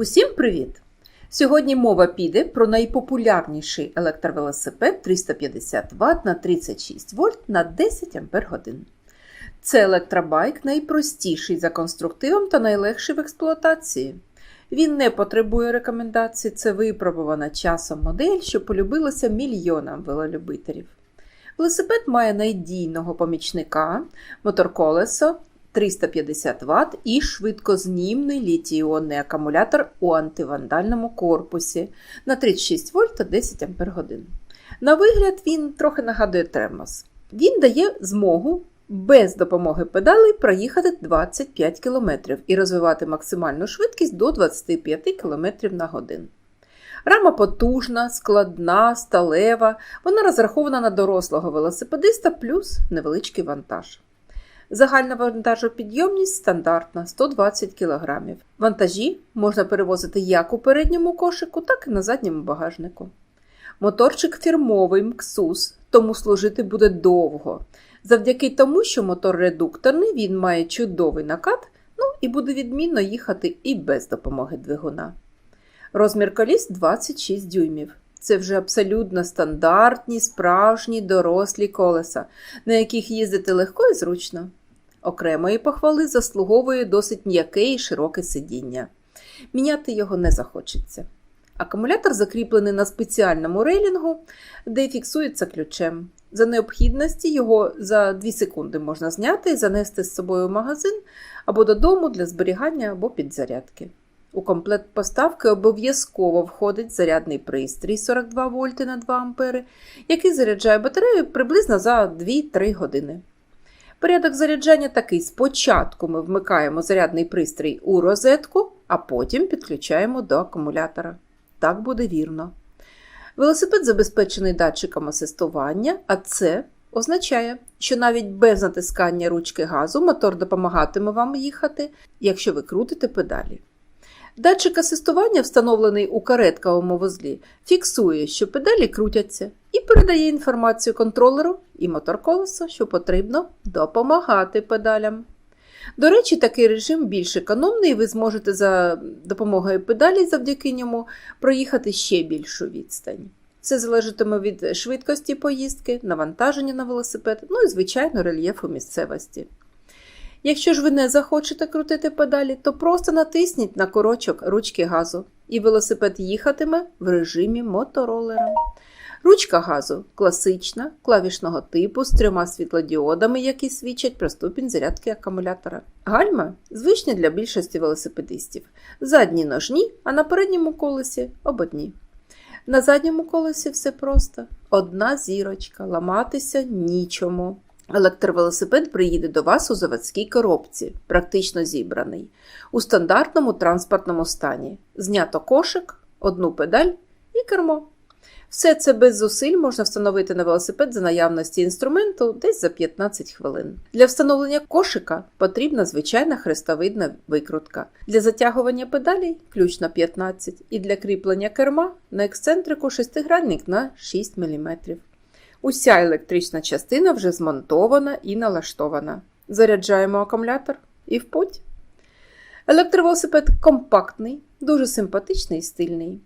Усім привіт! Сьогодні мова піде про найпопулярніший електровелосипед 350 Вт на 36 вольт на 10 Ах. Це електробайк найпростіший за конструктивом та найлегший в експлуатації. Він не потребує рекомендацій, це випробувана часом модель, що полюбилася мільйонам велолюбителів. Велосипед має надійного помічника, мотор-колесо 350 Вт і швидкознімний літій-іонний акумулятор у антивандальному корпусі на 36 вольт та 10 Ах. На вигляд він трохи нагадує термос. Він дає змогу без допомоги педалей проїхати 25 км і розвивати максимальну швидкість до 25 км на годину. Рама потужна, складна, сталева, вона розрахована на дорослого велосипедиста плюс невеличкий вантаж. Загальна вантажопідйомність стандартна 120 кг. Вантажі можна перевозити як у передньому кошику, так і на задньому багажнику. Моторчик фірмовий МКСУС, тому служити буде довго. Завдяки тому, що мотор редукторний, він має чудовий накат, ну і буде відмінно їхати і без допомоги двигуна. Розмір коліс 26 дюймів. Це вже абсолютно стандартні, справжні дорослі колеса, на яких їздити легко і зручно. Окремої похвали заслуговує досить м'яке і широке сидіння. Міняти його не захочеться. Акумулятор закріплений на спеціальному рейлінгу, де фіксується ключем. За необхідності його за 2 секунди можна зняти і занести з собою в магазин або додому для зберігання або підзарядки. У комплект поставки обов'язково входить зарядний пристрій 42 вольти на 2 ампери, який заряджає батарею приблизно за 2-3 години. Порядок заряджання такий: спочатку ми вмикаємо зарядний пристрій у розетку, а потім підключаємо до акумулятора. Так буде вірно. Велосипед забезпечений датчиком асистування, а це означає, що навіть без натискання ручки газу мотор допомагатиме вам їхати, якщо ви крутите педалі. Датчик асистування, встановлений у каретковому вузлі, фіксує, що педалі крутяться, і передає інформацію контролеру і мотор-колесо, що потрібно допомагати педалям. До речі, такий режим більш економний, ви зможете за допомогою педалі завдяки ньому проїхати ще більшу відстань. Це залежатиме від швидкості поїздки, навантаження на велосипед, ну і, звичайно, рельєфу місцевості. Якщо ж ви не захочете крутити педалі, то просто натисніть на корочок ручки газу, і велосипед їхатиме в режимі моторолера. Ручка газу класична, клавішного типу з трьома світлодіодами, які свідчать про ступінь зарядки акумулятора. Гальма звичні для більшості велосипедистів. Задні ножні, а на передньому колесі ободні. На задньому колесі все просто: одна зірочка, ламатися нічому. Електровелосипед приїде до вас у заводській коробці, практично зібраний, у стандартному транспортному стані. Знято кошик, одну педаль і кермо. Все це без зусиль можна встановити на велосипед за наявності інструменту десь за 15 хвилин. Для встановлення кошика потрібна звичайна хрестовидна викрутка. Для затягування педалей ключ на 15 і для кріплення керма на ексцентрику шестигранник на 6 мм. Уся електрична частина вже змонтована і налаштована. Заряджаємо акумулятор і в путь. Електровелосипед компактний, дуже симпатичний і стильний.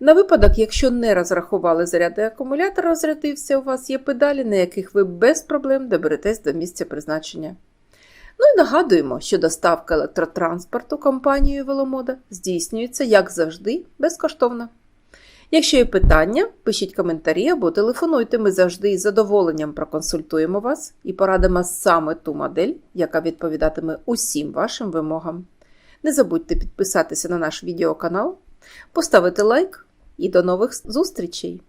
На випадок, якщо не розрахували заряди акумулятора, розрядився, у вас є педалі, на яких ви без проблем доберетесь до місця призначення. Ну і нагадуємо, що доставка електротранспорту компанією Веломода здійснюється, як завжди, безкоштовно. Якщо є питання, пишіть коментарі або телефонуйте, ми завжди із задоволенням проконсультуємо вас і порадимо саме ту модель, яка відповідатиме усім вашим вимогам. Не забудьте підписатися на наш відеоканал, поставити лайк і до нових зустрічей!